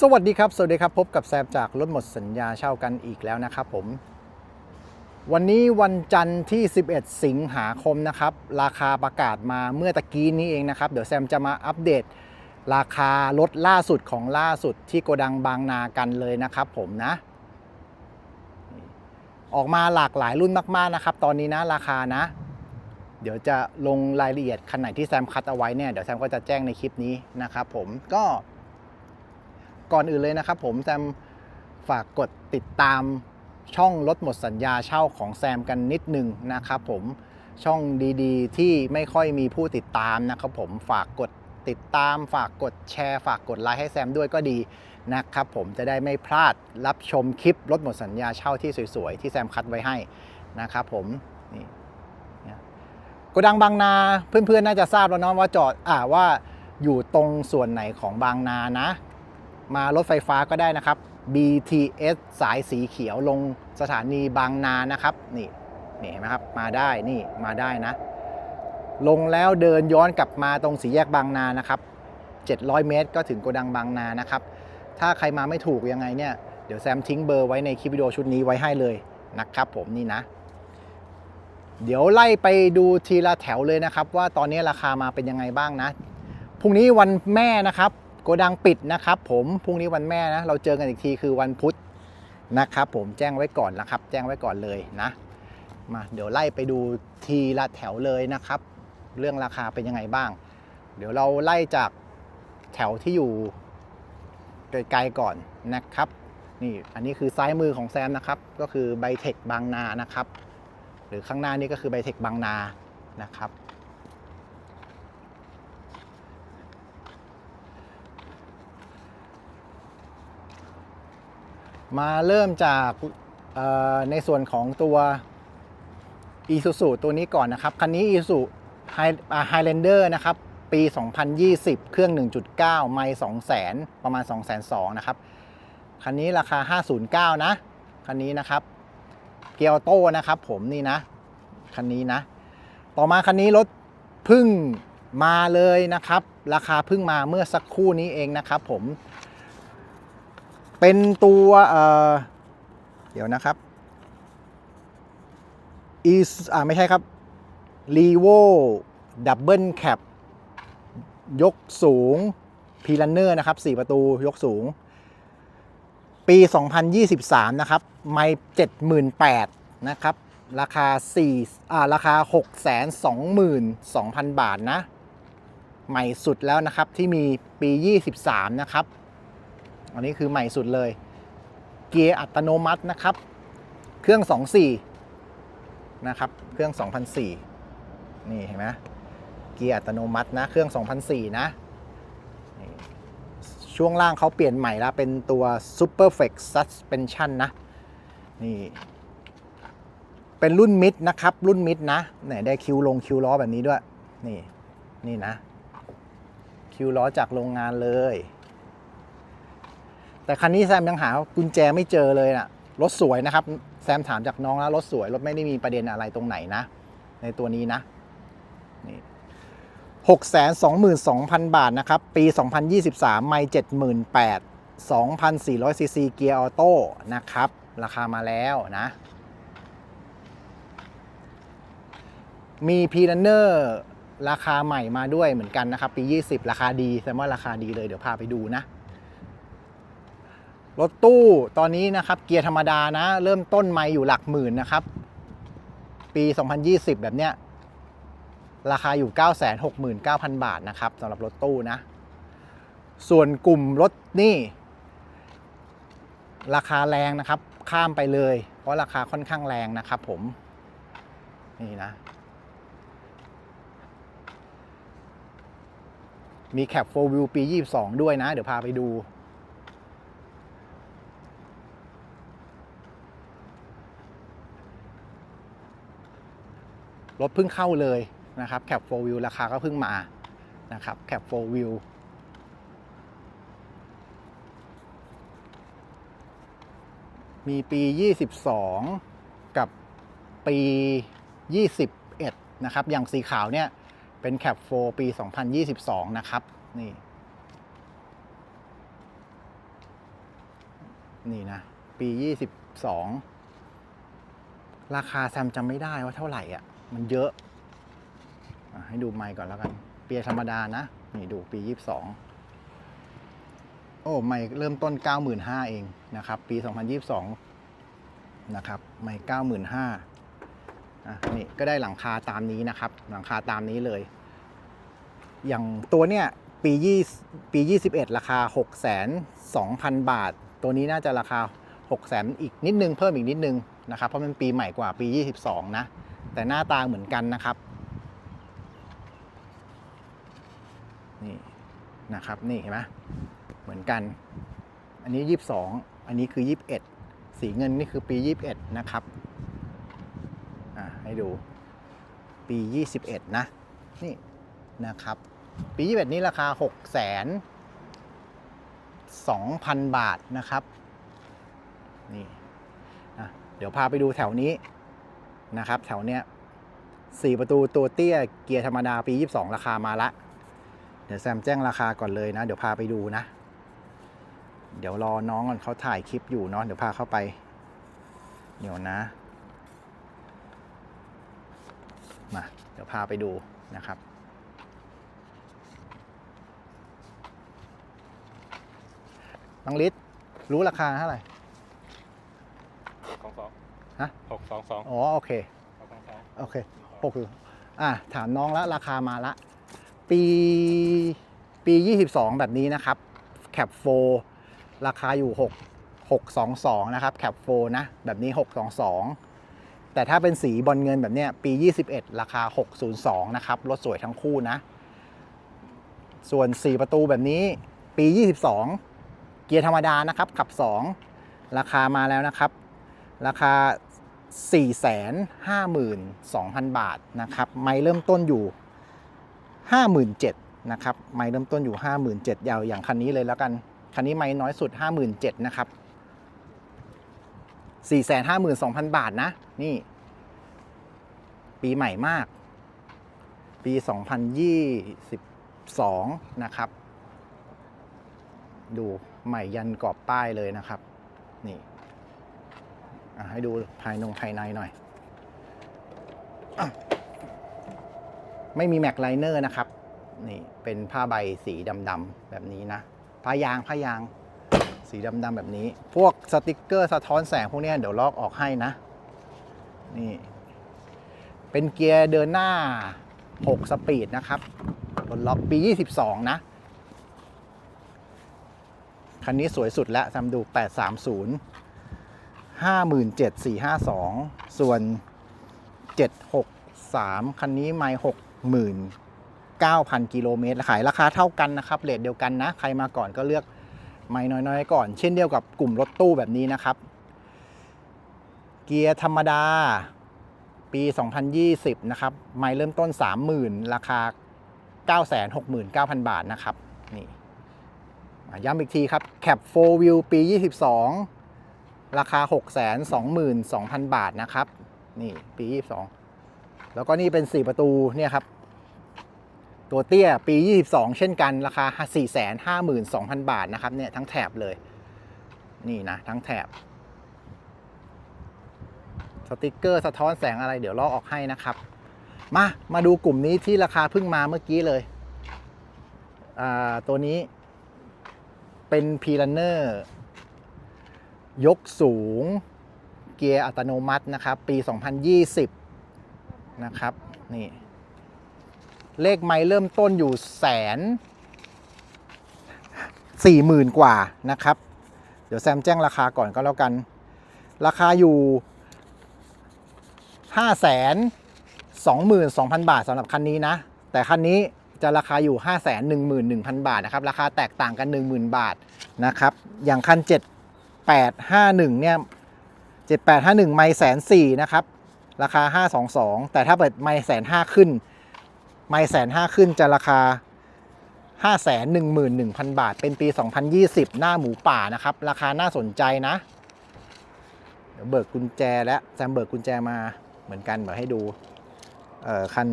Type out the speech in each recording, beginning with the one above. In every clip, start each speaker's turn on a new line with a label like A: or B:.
A: สวัสดีครับ สวัสดีครับ พบกับแซมจากรถหมดสัญญาเช่ากันอีกแล้วนะครับผม วันนี้วันจันทร์ที่ 11 สิงหาคมนะครับ ราคาประกาศมาเมื่อตะกี้นี้เองนะครับ เดี๋ยวแซมจะมาอัปเดต ราคารถล่าสุดของล่าสุดที่โกดังบางนากันเลยนะครับผมนะ ออกมาหลากหลายรุ่นมากๆนะครับ ตอนนี้นะราคานะ เดี๋ยวจะลงรายละเอียดคันไหนที่แซมคัดเอาไว้เนี่ยเดี๋ยวแซมก็จะแจ้งในคลิปนี้นะครับผมก็ ก่อนอื่นเลยนะครับผมแซมฝากกดติดตามช่องรถหมดสัญญาเช่าของแซมกันนิดหนึ่งนะครับผมช่องดีๆ ที่ไม่ค่อยมีผู้ติดตามนะครับผมฝากกดติดตาม ฝากกดแชร์ ฝากกดไลค์ให้แซมด้วยก็ดีนะครับผมจะได้ไม่พลาดรับชมคลิปรถหมดสัญญาเช่าที่สวยๆ ที่แซมคัดไว้ให้นะครับผมนี่โกดังบางนาเพื่อนๆ น่าจะทราบแล้วเนาะว่าจอดอ่าว่าอยู่ตรงส่วนไหนของบางนานะ มารถไฟฟ้าก็ได้นะครับ BTS สายสีเขียวลงสถานีบางนานะครับ นี่นี่เห็นไหมครับ มาได้นี่มาได้นะ ลงแล้วเดินย้อนกลับมาตรงสีแยกบางนานะครับ 700 เมตร ก็ถึงโกดังบางนานะครับ ถ้าใครมาไม่ถูกยังไงเนี่ยเดี๋ยวแซมทิ้งเบอร์ไว้ในคลิปวิดีโอชุดนี้ไว้ให้เลยนะครับผมนี่นะ เดี๋ยวไล่ไปดูทีละแถวเลยนะครับ ว่าตอนนี้ราคามาเป็นยังไงบ้างนะพรุ่งนี้วันแม่นะครับ โกดังปิดนะครับผมพรุ่งนี้วันแม่นะเราเจอกันอีกทีคือวันพุธนะครับผมแจ้งไว้ก่อนนะครับ แจ้งไว้ก่อนเลยนะมาเดี๋ยวไล่ไปดูทีละแถวเลยนะครับ เรื่องราคาเป็นยังไงบ้าง เดี๋ยวเราไล่จากแถวที่อยู่ไกลๆก่อนนะครับนี่อันนี้คือซ้ายมือของแซมนะครับ ก็คือไบเทคบางนานะครับ หรือข้างหน้านี้ก็คือไบเทคบางนานะครับ มาเริ่มจากในส่วนของตัว Isuzu ตัวนี้ก่อนนะครับ คันนี้ Isuzu Highlander นะครับ ปี 2020 เครื่อง 1.9 ไม่200,000 ประมาณ 202,000 นะครับ คันนี้ราคา 509 นะ คันนี้นะครับ เกียร์โต้นะครับผมนี่นะ คันนี้นะ ต่อมาคันนี้รถพึ่งมาเลยนะครับ ราคาพึ่งมาเมื่อสักครู่นี้เองนะครับผม เป็นตัวเเดี๋ยวนะครับอีอ่าไม่ใช่ครับ r e v o Double Cap ยกสูง p ีลันเนอร์นะครับ 4 ประตูยกสูง ปี 2023 นะครับ ไม่78,000นะครับ ราคา4อ่าราคา 622,000 บาทนะ ใหม่สุดแล้วนะครับที่มีปี 23 นะครับ อันนี้คือใหม่สุดเลย เกียร์อัตโนมัตินะครับ เครื่อง 24 นะครับ เครื่อง 2004 นี่เห็นไหมเกียร์อัตโนมัตินะ เครื่อง 2004 นะนี่ช่วงล่างเขาเปลี่ยนใหม่แล้ว เป็นตัว Super Flex Suspension นะ นี่ เป็นรุ่นมิดนะครับ รุ่นมิดนะไหนได้คิวลงคิวล้อแบบนี้ด้วย นี่ นี่นะ คิวล้อจากโรงงานเลย แต่คันนี้แซมยังหากุญแจไม่เจอเลยนะ่ะรถสวยนะครับ แซมถามจากน้องแล้วรถสวยรถไม่ได้มีประเด็นอะไรตรงไหนนะ ในตัวนี้นะนี่หกแสนสองหมื่นสองพันบาทนะครับ ปี 2023 ไม่เจ็ดหมื่นแปดสองพันสี่ร้อยซีซีเกียร์ออโต้นะครับ ราคามาแล้วนะ มีพีลันเนอร์ราคาใหม่มาด้วยเหมือนกันนะครับ ปี 20 ราคาดีแซมว่าราคาดีเลยเดี๋ยวพาไปดูนะ รถตู้ตอนนี้นะครับเกียร์ธรรมดานะ เริ่มต้นไม่อยู่หลักหมื่นนะครับ ปี 2020 แบบเนี้ย ราคาอยู่ 969,000 บาทนะครับสำหรับรถตู้นะ ส่วนกลุ่มรถนี่ ราคาแรงนะครับ ข้ามไปเลย เพราะราคาค่อนข้างแรงนะครับผม นี่นะ มีแคป 4 View ปี 22 ด้วยนะ เดี๋ยวพาไปดู รถเพิ่งเข้าเลยนะครับแคป4 View ราคาก็เพิ่งมานะครับแคป4 View มีปี 22 กับปี 21 นะครับ อย่างสีขาวเนี่ยเป็นแคป4ปี 2022 นะครับ นี่ นี่นะ ปี 22 ราคาแซมจำไม่ได้ว่าเท่าไหร่อะ มันเยอะอะให้ดูไมค์ก่อนแล้วกัน เปียธรรมดานะ นี่ดูปี 22 โอ้ไมค์เริ่มต้น 95,000เองนะครับ ปี 2022 นะครับไมค์95,000อะนี่ก็ได้หลังคาตามนี้นะครับ หลังคาตามนี้เลย อย่างตัวเนี้ยปี20ปี 21 ราคา6,200,000 บาท ตัวนี้น่าจะราคา 600,000 อีกนิดนึง เพิ่มอีกนิดนึงนะครับ เพราะมันปีใหม่กว่าปี 22 นะ แต่หน้าตาเหมือนกันนะครับนี่นะครับนี่เห็นไหมเหมือนกัน อันนี้ 22 อันนี้คือ 21 สีเงินนี่คือปี 21 นะครับอะให้ดูปี 21 นะ นี่นะครับ ปี 21 นี้ราคา6 0 0 0 2,000 บาทนะครับ นี่เดี๋ยวพาไปดูแถวนี้ นะครับ แถวเนี้ยสี่ประตูตัวเตี้ยเกียร์ธรรมดาปี 22 ราคามาละ เดี๋ยวแซมแจ้งราคาก่อนเลยนะ เดี๋ยวพาไปดูนะ เดี๋ยวรอน้องก่อนเขาถ่ายคลิปอยู่เนาะเดี๋ยวพาเข้าไป เดี๋ยวนะ มา เดี๋ยวพาไปดูนะครับน้องลิศรู้ราคาเท่าไหร่ ฮะ
B: หกสองสอง
A: อ๋อโอเค
B: หกสองสอง
A: โอเคหกอะถามน้องแล้วราคามาละ ปีปี 22 แบบนี้นะครับแคปโฟราคาอยู่ 6 622 นะครับแคปโฟนะ แบบนี้ 622 แต่ถ้าเป็นสีบอลเงินแบบเนี้ยปี 21 ราคา 602 นะครับ รถสวยทั้งคู่นะ ส่วน 4 ประตูแบบนี้ปี 22 เกียร์ธรรมดานะครับ ขับ 2 ราคามาแล้วนะครับ ราคา 452,000 บาทนะครับไม้เริ่มต้นอยู่ 57,000นะครับไม้เริ่มต้นอยู่ 57,000ยาวอย่างคันนี้เลยแล้วกัน คันนี้ไม้น้อยสุด 57,000นะครับ452,000 บาทนะ นี่ ปีใหม่มาก ปี 2022 นะครับ ดูใหม่ยันกรอบป้ายเลยนะครับ นี่ ให้ดูภายนงภายในหน่อยอไม่มีแม็กไลเนอร์นะครับ นี่เป็นผ้าใบสีดำๆแบบนี้นะผ้ายางผ้ายางสีดำๆแบบนี้ พวกสติกเกอร์สะท้อนแสงพวกนี้เดี๋ยวลอกออกให้นะ นี่ เป็นเกียร์เดินหน้า 6 สปีดนะครับรถล็อกปี 22 นะ คันนี้สวยสุดแล้วซัมดู 830 57,452 ส่วน 763 คันนี้ไม่69,000 กิโลเมตร ขายราคาเท่ากันนะครับเรทเดียวกันนะ ใครมาก่อนก็เลือกไม่น้อยๆ ก่อน เช่นเดียวกับกลุ่มรถตู้แบบนี้นะครับ เกียร์ธรรมดา ปี 2020 นะครับ ไม่เริ่มต้น 30,000 ราคา 969,000 บาทนะครับ นี่ย้ำอีกทีครับแคป 4 Wheel ปี 22 ราคา 622,000 บาทนะครับ นี่ปี 22 แล้วก็นี่เป็น 4 ประตูเนี่ยครับ ตัวเตี้ยปี 22 เช่นกันราคา 452,000 บาทนะครับเนี่ยทั้งแถบเลย นี่นะ ทั้งแถบ สติกเกอร์สะท้อนแสงอะไรเดี๋ยวลอกออกให้นะครับ มา มาดูกลุ่มนี้ที่ราคาเพิ่งมาเมื่อกี้เลยอ่าตัวนี้เป็นพีลันเนอร์ ยกสูง เกียร์อัตโนมัตินะครับ ปี 2020 นะครับ นี่ เลขไม้เริ่มต้นอยู่แสนสี่หมื่นกว่านะครับ เดี๋ยวแซมแจ้งราคาก่อนก็แล้วกัน ราคาอยู่ห้าแสนสองหมื่นสองพันบาทสำหรับคันนี้นะ แต่คันนี้จะราคาอยู่ห้าแสนหนึ่งหมื่นหนึ่งพันบาทนะครับ ราคาแตกต่างกันหนึ่งหมื่นบาทนะครับ อย่างคันเจ็ดแปดห้าหนึ่งเนี่ยเจ็ดแปดห้าหนึ่งไม่แสนสี่นะครับ ราคาห้าสองสองแต่ถ้าเปิดไม่แสนห้าขึ้น ไม่แสนห้าขึ้นจะราคา 5 1 1 0 0 0 บาท เป็นปี 2020 หน้าหมูป่านะครับ ราคาน่าสนใจนะ เดี๋ยวเบิกกุญแจแล้วแซมเบิกกุญแจมาเหมือนกันเดี๋ยวให้ดู เอ่อคัน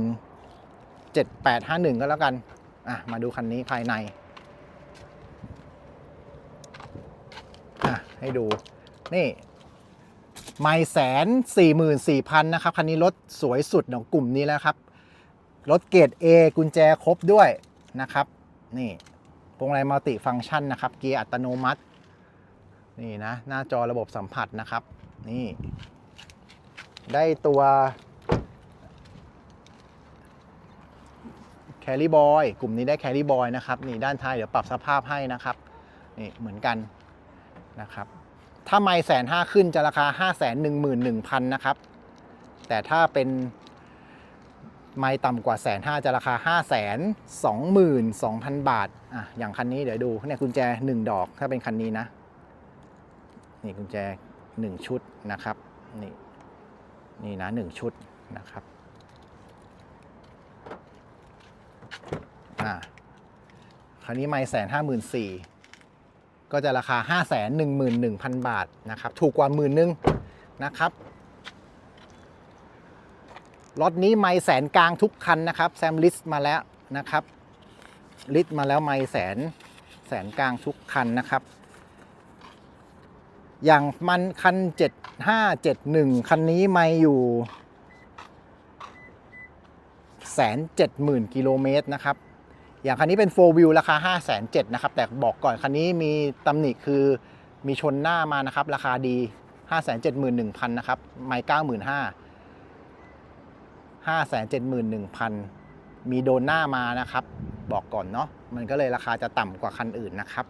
A: 7851 ก็แล้วกัน อะ มาดูคันนี้ภายใน อะให้ให้ดู นี่ไม่แสนสี่หมื่นสี่พันนะครับ คันนี้รถสวยสุดของกลุ่มนี้แล้วครับ รถเกรด A กุญแจครบด้วยนะครับ นี่พวงมาลัยมัลติฟังก์ชันนะครับ เกียร์อัตโนมัติ นี่นะ หน้าจอระบบสัมผัสนะครับ นี่ ได้ตัวแคลรี่บอยกลุ่มนี้ได้แคลรี่บอยนะครับ นี่ด้านท้ายเดี๋ยวปรับสภาพให้นะครับ นี่เหมือนกัน นะครับ ถ้าไม่แสนห้าขึ้นจะราคา 5 1 1 1 0 0 0 นะครับ แต่ถ้าเป็นไม่ต่ำกว่าแสนห้าจะราคา5 2 2 2 0 0 0 บาทอะอย่างคันนี้เดี๋ยวดูเนี่ยกุญแจ 1 ดอกถ้าเป็นคันนี้นะ นี่กุญแจ 1 ชุดนะครับ นี่นี่นะ 1 ชุดนะครับอ่าคราวนี้ไม่แสนห้าหมื่นสี่ ก็จะราคา 5 1 1 0 0 0 บาทนะครับ ถูกกว่าหมื่นนึงนะครับรถนี้ไม่แสนกลางทุกคันนะครับแซมลิสต์มาแล้วนะครับลิสต์มาแล้วไม่แสนแสนกลางทุกคันนะครับ อย่างมันคัน 7571 คันนี้ไม่อยู่แสนเจ็ดหมื่นกิโลเมตรนะครับ อย่างคันนี้เป็น 4 wheel ราคา 5 7 0 0 0นะครับ แต่บอกก่อนคันนี้มีตำหนิคือมีชนหน้ามานะครับ ราคาดี 5 7 1 0 0 0นะครับ ไม่95,000 5 7 1 0 0 0 มีโดนหน้ามานะครับ บอกก่อนเนาะ มันก็เลยราคาจะต่ำกว่าคันอื่นนะครับ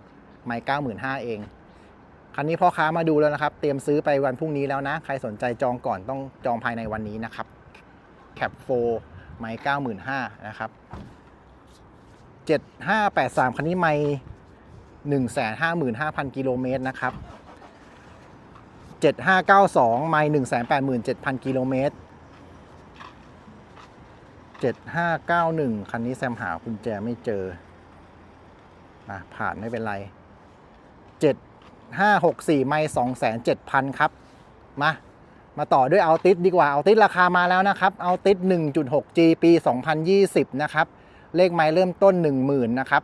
A: ไม่95,000 เอง คันนี้พ่อค้ามาดูแล้วนะครับ เตรียมซื้อไปวันพรุ่งนี้แล้วนะ ใครสนใจจองก่อนต้องจองภายในวันนี้นะครับ แคปโฟไม่95,000นะครับ 7583 คันนี้ไม่155,000 กิโลเมตรนะครับ 7592 ไม่187,000 กิโลเมตร 7591 คันนี้แซมหากุญแจไม่เจออะผ่านไม่เป็นไร 7564 ไม่207,000 ครับ มา มาต่อด้วยเอาติสดีกว่าเอาติสราคามาแล้วนะครับเอาติส 1.6G ปี 2020 นะครับ เลขไม้เริ่มต้น 10,000นะครับ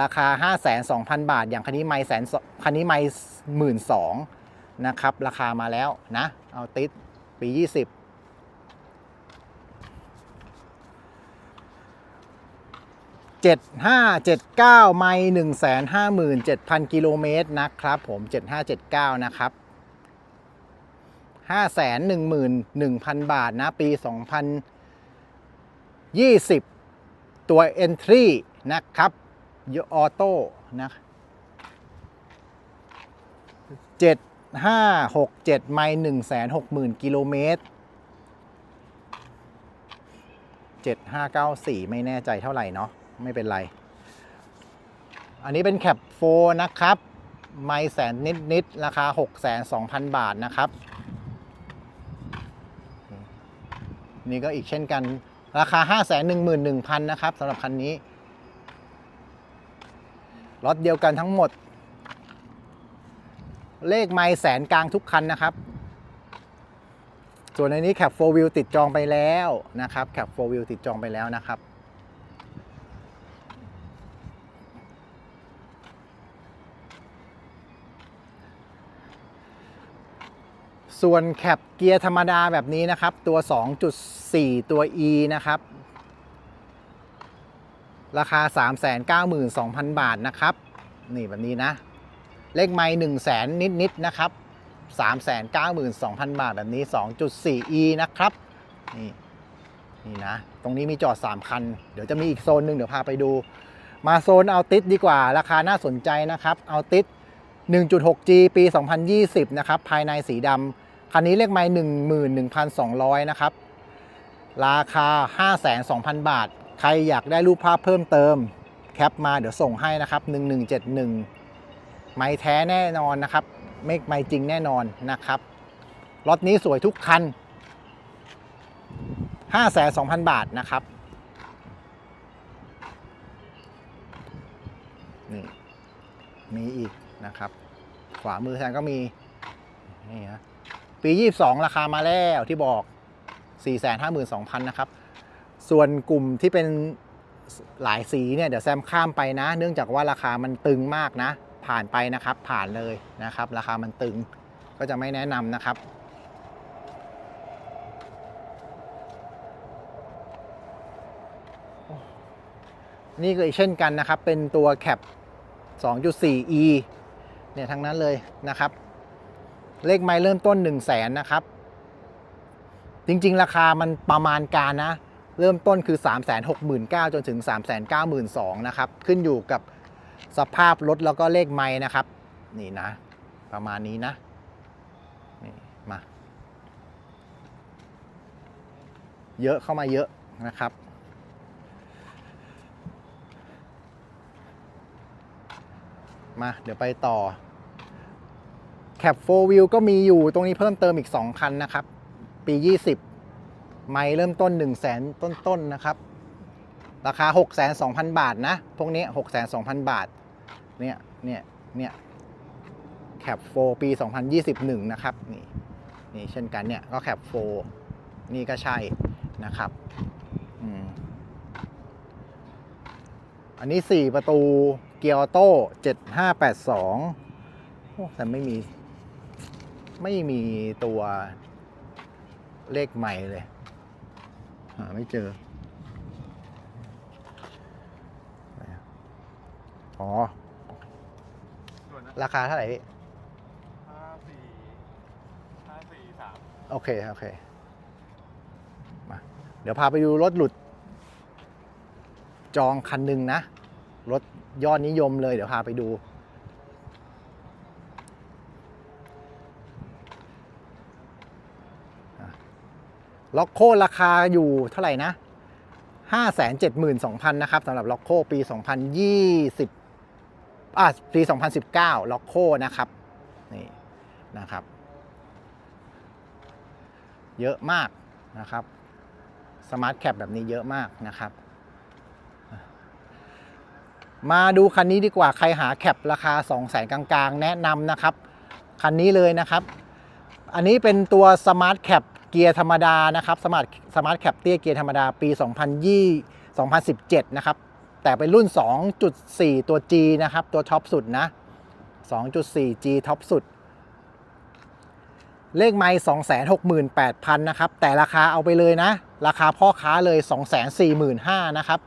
A: ราคา 52,000 บาท อย่างคันนี้ไม้แสนคันนี้ไม้หมื่นสองนะครับ ราคามาแล้วนะ เอาติสปี 20 7579 ไมล์157,000 กิโลเมตรนะครับผม 7579 นะครับ 511,000 บาทนะ ปี 2020 ตัว Entry นะครับยออโต้นะ7567ไมล์160,000กิโลเมตร7594ไม่แน่ใจเท่าไหร่เนาะไม่เป็นไร อันนี้เป็นแคปโฟนะครับ ไม่แสนนิดนิดๆราคา6 2 0 0 0บาทนะครับ นี่ก็อีกเช่นกัน ราคา5 1 1 0 0 0 นะครับสำหรับคันนี้รถเดียวกันทั้งหมด เลขไม้แสนกลางทุกคันนะครับ ส่วนในนี้แคปโฟวิวติดจองไปแล้วนะครับแคปโฟวิวติดจองไปแล้วนะครับ ส่วนแคปเกียร์ธรรมดาแบบนี้นะครับ ตัว 2.4 ตัว E นะครับ ราคา 392,000 บาทนะครับ นี่แบบนี้นะ เลขไม้1 0 0 0 0แสนนิดๆนะครับ 392,000 บาทแบบนี้ 2.4e นะครับ นี่นี่นะ ตรงนี้มีจอด 3 คัน เดี๋ยวจะมีอีกโซนหนึ่งเดี๋ยวพาไปดู มาโซนเอาติสดีกว่า ราคาน่าสนใจนะครับ เอาติส 1.6G ปี 2020 นะครับ ภายในสีดำ คันนี้เลขไม้11,200นะครับ ราคา52,000บาท ใครอยากได้รูปภาพเพิ่มเติม แคปมาเดี๋ยวส่งให้นะครับ1171ไม้แท้แน่นอนนะครับ ไม่ไม้จริงแน่นอนนะครับ รถนี้สวยทุกคัน52,000บาทนะครับนี่มีอีกนะครับ ขวามือแทนก็มี นี่ฮะ ปี 22 ราคามาแล้วที่บอก 452,000 นะครับ ส่วนกลุ่มที่เป็นหลายสีเนี่ยเดี๋ยวแซมข้ามไปนะ เนื่องจากว่าราคามันตึงมากนะ ผ่านไปนะครับ ผ่านเลยนะครับ ราคามันตึงก็จะไม่แนะนำนะครับ นี่ก็อีกเช่นกันนะครับ เป็นตัวแคป 2.4e เนี่ยทั้งนั้นเลยนะครับ เลขไม้เริ่มต้น 1 0 0 0 0แสนนะครับ จริงๆ ราคามันประมาณการนะ เริ่มต้นคือ 3 6 9 0 0 0จนถึง 3 9 2 0 0 0นะครับ ขึ้นอยู่กับสภาพรถแล้วก็เลขไม้นะครับ นี่นะ ประมาณนี้นะนี่มา เยอะเข้ามาเยอะนะครับมา เดี๋ยวไปต่อ แคปโฟวิ l ก็มีอยู่ตรงนี้เพิ่มเติมอีก 2 คันนะครับ ปี 20 ไม่เริ่มต้น 1 0 0 0 0แสนต้นๆนะครับ ราคา 6 2 0 0 0 บาทนะ พวกนี้ 6 2 0 0 0 บาท เนี่ย เนี่ย เนี่ยแคปโฟปี 2021 นะครับ นี่ นี่เช่นกันเนี่ย ก็แคปโฟนี่ก็ใช่นะครับอันนี้ 4 ประตูเกียร์ออโต้7582โอ้แต่ไม่มี ไม่มีตัวเลขใหม่เลย หาไม่เจอไหนอะอ๋อ
B: ส่วนนะ
A: ราคาเท่าไหร่พี่
B: ห้าสี่ห้าสี่สาม
A: โอเค โอเค มา เดี๋ยวพาไปดูรถหลุด จองคันหนึ่งนะ รถยอดนิยมเลย เดี๋ยวพาไปดู ล็อกโคราคาอยู่เท่าไหร่นะ 572,000 นะครับสำหรับล็อกโคปี 2020อะปี 2019 ล็อกโคนะครับนี่นะครับ เยอะมากนะครับสมาร์ทแคปแบบนี้เยอะมากนะครับ มาดูคันนี้ดีกว่าใครหาแคปราคา 2 0 0แสนกลางๆ แนะนำนะครับ คันนี้เลยนะครับ อันนี้เป็นตัวสมาร์ทแคป เกียร์ธรรมดานะครับสมาร์ทสมาร์ทแคปเตี้ยเกียร์ธรรมดาปี 2020 2017 นะครับ แต่เป็นรุ่น 2.4 ตัว G นะครับ ตัวท็อปสุดนะ 2.4 G ท็อปสุด เลขไม่268,000 นะครับ แต่ราคาเอาไปเลยนะ ราคาพ่อค้าเลย 245,000 นะครับ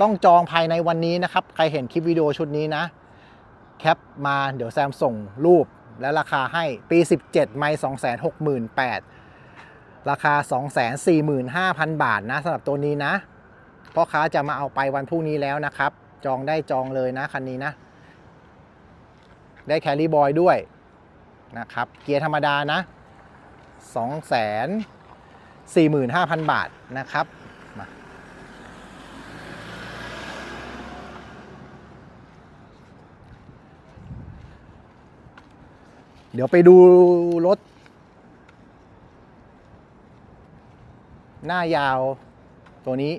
A: ต้องจองภายในวันนี้นะครับ ใครเห็นคลิปวิดีโอชุดนี้นะ แคปมาเดี๋ยวแซมส่งรูปและราคาให้ปี 17 ไม่268,000 ราคา 245,000 บาทนะสำหรับตัวนี้นะพ่อค้าจะมาเอาไปวันพรุ่งนี้แล้วนะครับ จองได้จองเลยนะคันนี้นะ ได้แครี่บอยด้วยนะครับ เกียร์ธรรมดานะ 245,000 บาทนะครับมาเดี๋ยวไปดูรถ หน้ายาวตัวนี้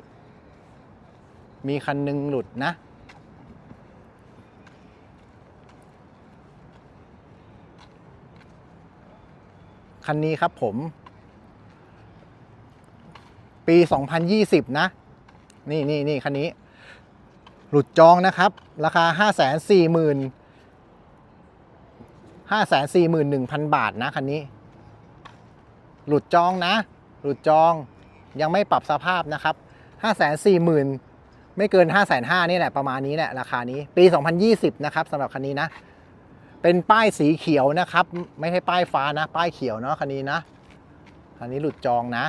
A: มีคันหนึงหลุดนะ คันนี้ครับผม ปี 2020 นะ นี่นี่นี่คันนี้ หลุดจองนะครับ ราคา 5 4 0 0 0 0 5 4 1 0 0 0 บาทนะ คันนี้ หลุดจองนะ หลุดจอง ยังไม่ปรับสภาพนะครับ5 4 0 0 0 0 ไม่เกิน 5 5 0 0 0นี่แหละประมาณนี้แหละราคานี้ปี 2020 นะครับสำหรับคันนี้นะ เป็นป้ายสีเขียวนะครับ ไม่ใช่ป้ายฟ้านะ ป้ายเขียวเนาะคันนี้นะ คันนี้หลุดจองนะ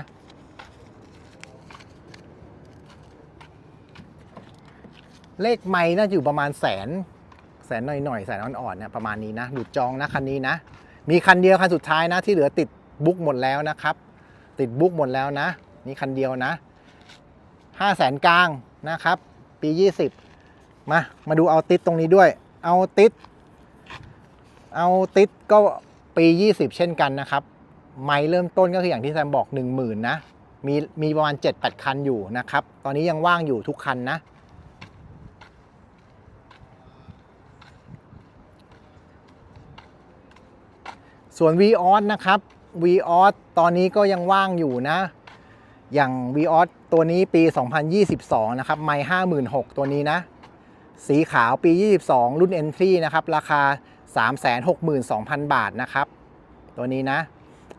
A: เลขไม่น่าอยู่ประมาณแสนแสนหน่อยๆแสนอ่อนๆเนี่ยประมาณนี้นะหลุดจองนะคันนี้นะ มีคันเดียวคันสุดท้ายนะที่เหลือติดบุ๊กหมดแล้วนะครับ ติดบุ๊กหมดแล้วนะ นี่คันเดียวนะห้าแสนกลางนะครับ ปี 20 มา มาดูเอาติดตรงนี้ด้วย เอาติด เอาติดก็ปี 20 เช่นกันนะครับ ไม่เริ่มต้นก็คืออย่างที่แซมบอก 10,000 นะ มีมีประมาณ 7-8 คันอยู่นะครับ ตอนนี้ยังว่างอยู่ทุกคันนะ ส่วน v ีออสนะครับ v ีออสตอนนี้ก็ยังว่างอยู่นะ อย่าง v ีออสตัวนี้ปี 2022 นะครับไม่56,000ตัวนี้นะ สีขาวปี 22 รุ่น Entry นะครับ ราคา 362,000 บาทนะครับ ตัวนี้นะ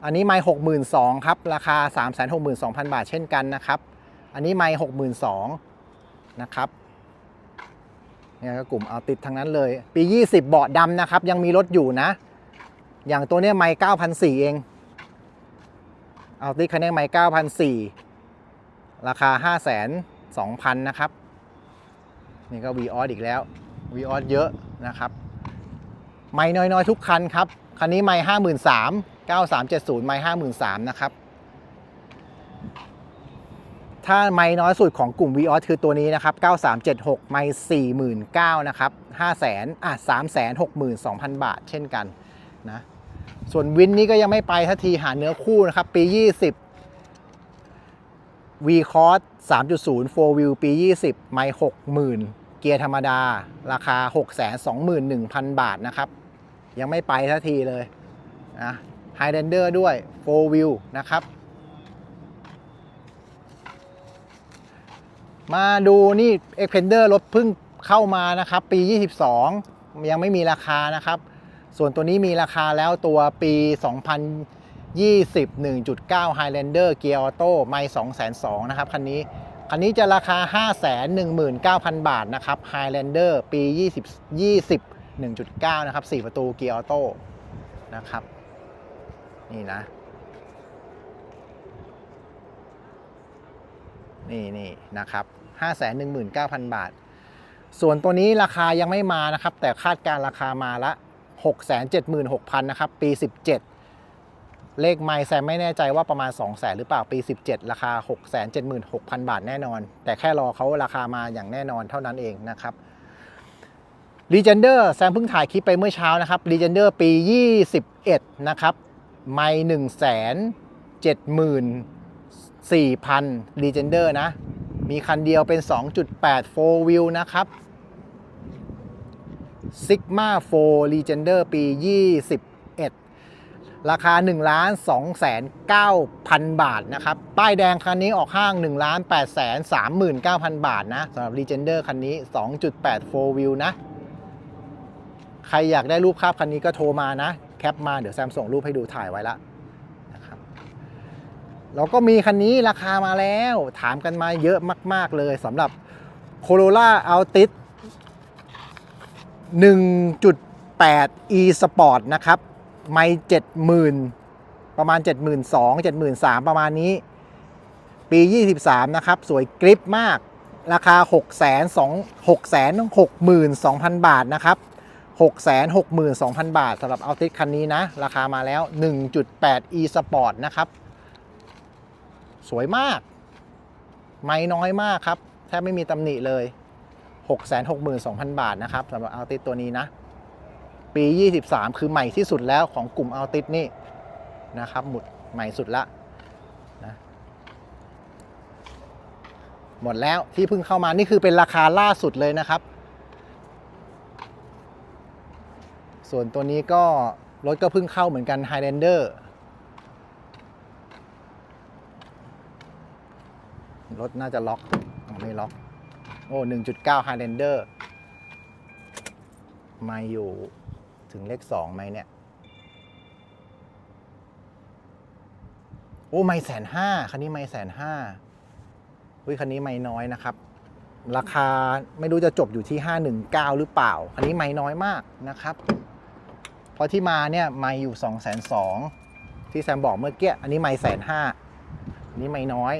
A: อันนี้ไม่62,000ครับ ราคา 362,000 บาทเช่นกันนะครับ อันนี้ไม่62,000นะครับเนี่ยก็กลุ่มเอาติดทั้งนั้นเลย ปี 20 เบาะดำนะครับ ยังมีรถอยู่นะ อย่างตัวเนี้ยไม่9,400เองเอาติดคันนี้ไม่9,400 ราคา 5 2 0 0 0 นะครับ นี่ก็ v ีออสอีกแล้ว v ีออสเยอะนะครับ ไม่น้อยๆ ทุกคันครับ คันนี้ไม่ห้าหมื่นสามเก้าสามเจ็ดศูนย์ไม่ห้าหมื่นสามนะครับ ถ้าไม่น้อยสุดของกลุ่ม v ีออสคือตัวนี้นะครับ9376ไม่49,000นะครับ500,000อะ362,000บาทเช่นกันนะ ส่วนวินนี้ก็ยังไม่ไปทันทีหาเนื้อคู่นะครับ ปี 20 V Cross 3.0 4 Wheel ปี 20 ไม่ 60,000 เกียร์ธรรมดา ราคา 621,000 บาทนะครับ ยังไม่ไปทันทีเลยนะ Highlander ด้วย 4 Wheel นะครับ มาดูนี่ Expander รถเพิ่งเข้ามานะครับ ปี 22 ยังไม่มีราคานะครับ ส่วนตัวนี้มีราคาแล้วตัวปี 2020 21.9 Highlander เกียร์ออโต้ไม่202,000นะครับคันนี้ คันนี้จะราคา 519,000 บาทนะครับ Highlander ปี 20 20 1.9 นะครับ 4 ประตูเกียร์ออโต้นะครับ นี่นะ นี่นี่นะครับ 519,000 บาท ส่วนตัวนี้ราคายังไม่มานะครับ แต่คาดการราคามาละ 676,000 นะครับ ปี 17 เลขไมล์แซมไม่แน่ใจว่าประมาณ 200,000หรือเปล่าปี 17 ราคา 676,000 บาทแน่นอน แต่แค่รอเขาราคามาอย่างแน่นอนเท่านั้นเองนะครับ r e g e n d e r แซมเพิ่งถ่ายคลิปไปเมื่อเช้านะครับ r e g e n d e r ปี 21 นะครับไม่1 7 4 0 0 0 r e g e n d e r นะ มีคันเดียวเป็น 2.8 4 wheel นะครับ Sigma 4 Legender ปี21 ราคา1ล้าน2แสน9พันบาทนะครับ ป้ายแดงคันนี้ออกห้าง1ล้าน8แสน39,000 บาทนะสำหรับ Legender คันนี้ 2.8 4 wheel นะ ใครอยากได้รูปภาพคันนี้ก็โทรมานะ แคปมาเดี๋ยวแซมส่งรูปให้ดูถ่ายไว้ละนะครับแล้วก็มีคันนี้ราคามาแล้ว ถามกันมาเยอะมาก ๆ เลยสำหรับ Corolla Altis 1.8 e Sport นะครับ ไม่70,000ประมาณ 72,000 73,000ประมาณนี้ ปี 23 นะครับ สวยกริปมาก ราคา662,000 บาทนะครับ 662,000 บาทสำหรับ Altis คันนี้นะ ราคามาแล้ว 1.8 e Sport นะครับ สวยมาก ไม่น้อยมากครับ แทบไม่มีตำหนิเลย 662,000 บาทนะครับสำหรับ Altis ตัวนี้นะ ปี 23 คือใหม่ที่สุดแล้วของกลุ่ม Altis นี่นะครับหมุดใหม่สุดละนะหมดแล้วที่เพิ่งเข้ามานี่คือเป็นราคาล่าสุดเลยนะครับ ส่วนตัวนี้ก็รถก็เพิ่งเข้าเหมือนกัน Highlander รถน่าจะล็อกไม่ล็อก โอ้ 1.9 Highlander ไม่อยู่ ถึงเลข2ไหมเนี่ย โอ้ไม่แสนห้าคันนี้ไม่แสนห้าวิคันนี้ไม่น้อยนะครับ ราคาไม่รู้จะจบอยู่ที่ 519 หรือเปล่า อันนี้ไม่น้อยมากนะครับเพราะที่มาเนี่ยไม่อยู่2 2 0 0 0ที่แซมบอกเมื่อกี้อันนี้ไม่แสนห้าอันนี้ไม่น้อย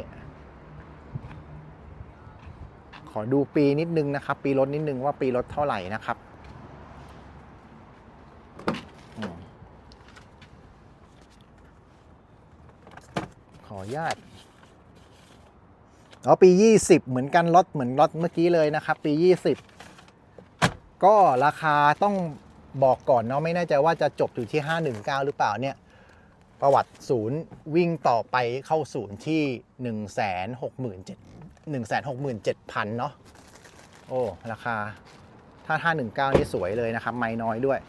A: ขอดูปีนิดนึงนะครับ ปีรถนิดนึงว่าปีรถเท่าไหร่นะครับอมข ออนุญาตอ๋อปี 20 เหมือนกันรถเหมือนรถเมื่อกี้เลยนะครับ ปี 20 ก็ราคาต้องบอกก่อนเนาะไม่แน่ใจว่าจะจบอยู่ที่ 519 หรือเปล่าเนี่ยประวัติศูนย์วิ่งต่อไปเข้าศูนย์ที่ 1 6 7 1 6 7 0 0 0เนาะโอ้ราคาถ้า 519 นี่สวยเลยนะครับ ไม่น้อยด้วย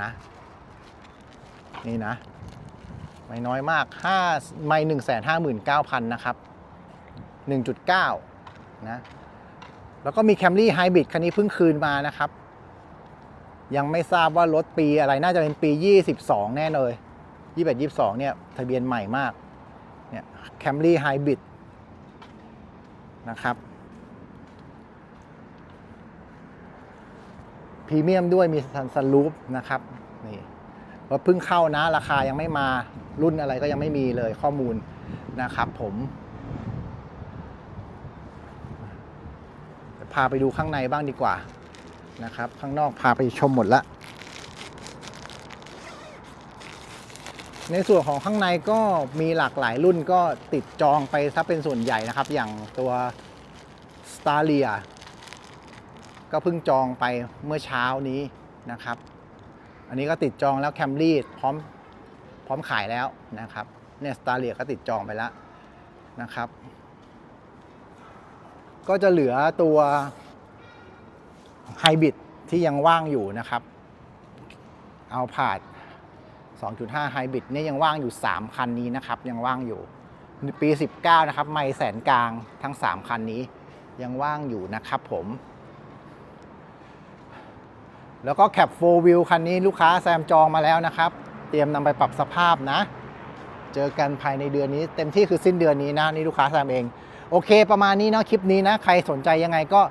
A: นะ นี่นะ ไม่น้อยมาก5ไม่1 5 9 0 0 0นะครับ1.9นะแล้วก็มี Camry Hybrid คันนี้เพิ่งคืนมานะครับ ยังไม่ทราบว่ารถปีอะไรน่าจะเป็นปี 22 แน่เลย21 22 เนี่ย ทะเบียนใหม่มาก เนี่ย Camry Hybrid นะครับพรีเมียมด้วยมีซันซันรูฟนะครับ นี่ รถเพิ่งเข้านะ ราคายังไม่มารุ่นอะไรก็ยังไม่มีเลยข้อมูลนะครับ ผมพาไปดูข้างในบ้างดีกว่านะครับ ข้างนอกพาไปชมหมดละในส่วนของข้างในก็มีหลากหลายรุ่นก็ติดจองไปถ้าเป็นส่วนใหญ่นะครับ อย่างตัว s t a r l i a ก็เพิ่งจองไปเมื่อเช้านี้นะครับ อันนี้ก็ติดจองแล้ว Camry พร้อมพร้อมขายแล้วนะครับเนี่ย s t a r l i a ก็ติดจองไปแล้วนะครับ ก็จะเหลือตัวไฮบริดที่ยังว่างอยู่นะครับเอาผาด2.5 ไฮบริดเนี่ยยังว่างอยู่ 3 คันนี้นะครับ ยังว่างอยู่ ปี 19 นะครับ ไม่แสนกลางทั้ง 3 คันนี้ยังว่างอยู่นะครับผม แล้วก็แคป4 Wheel คันนี้ลูกค้าแซมจองมาแล้วนะครับ เตรียมนำไปปรับสภาพนะ เจอกันภายในเดือนนี้ เต็มที่คือสิ้นเดือนนี้นะนี่ลูกค้าแซมเอง โอเค ประมาณนี้เนาะคลิปนี้นะ ใครสนใจยังไงก็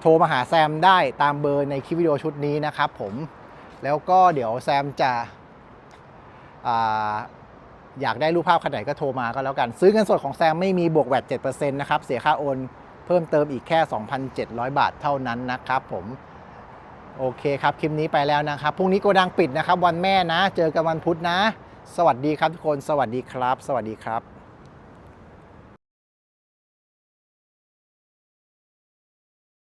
A: โทรมาหาแซมได้ตามเบอร์ในคลิปวิดีโอชุดนี้นะครับผมแล้วก็เดี๋ยวแซมจะอยากได้รูปภาพคันไหนก็โทรมาก็แล้วกัน ซื้อเงินสดของแซมไม่มีบวกแวด7%นะครับ เสียค่าโอนเพิ่มเติมอีกแค่ 2,700 บาทเท่านั้นนะครับผม โอเคครับ คลิปนี้ไปแล้วนะครับ พรุ่งนี้โกดังปิดนะครับ วันแม่นะ เจอกันวันพุธนะ สวัสดีครับทุกคน สวัสดีครับ สวัสดีครับ